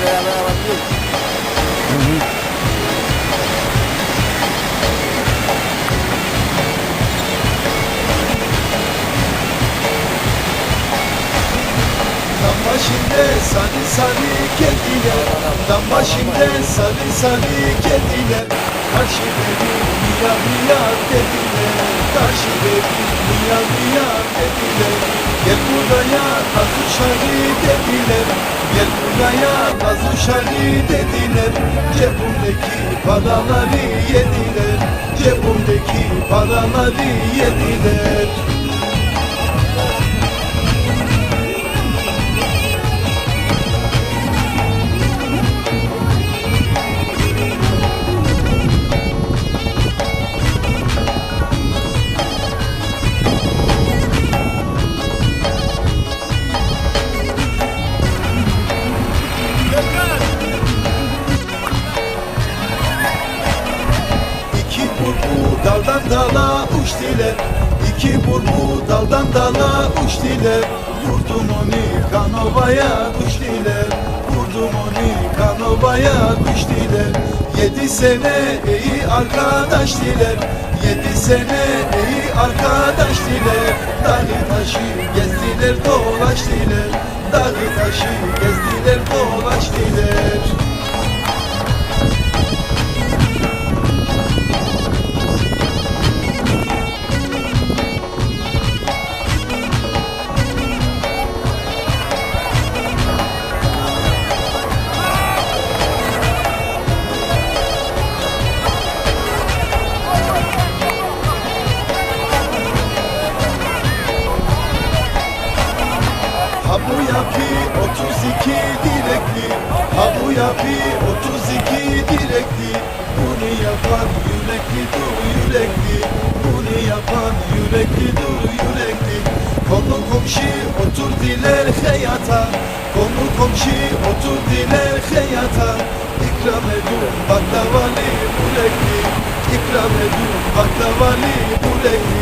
beraber alabiliyoruz. Hı hı. Dam başında sarı sarı kediler Dam başında sarı sarı kediler Karşı beni miyav miyav dediler Karşı beni miyav miyav dediler Gel buraya az uşağı dediler Gel buraya az uşağı dediler. Cebimdeki paraları yediler Cebimdeki paraları yediler daldan dala uçtiler İki burbu daldan dala uçtiler Vurdum onu kanovaya düştüler Vurdum onu kanovaya düştüler Yedi sene iyi arkadaş diler. Yedi sene iyi arkadaş diler. Dağı taşı gezdiler dolaştılar Dağı taşı direkli. Ha bu yapı 32 direkli. Bunu yapan yürekli dur yürekli. Bunu yapan yürekli dur yürekli. Konu komşu otur diler hayata. Konu komşu otur diler hayata. İkram edin baklavalı burekli İkram edin baklavalı burekli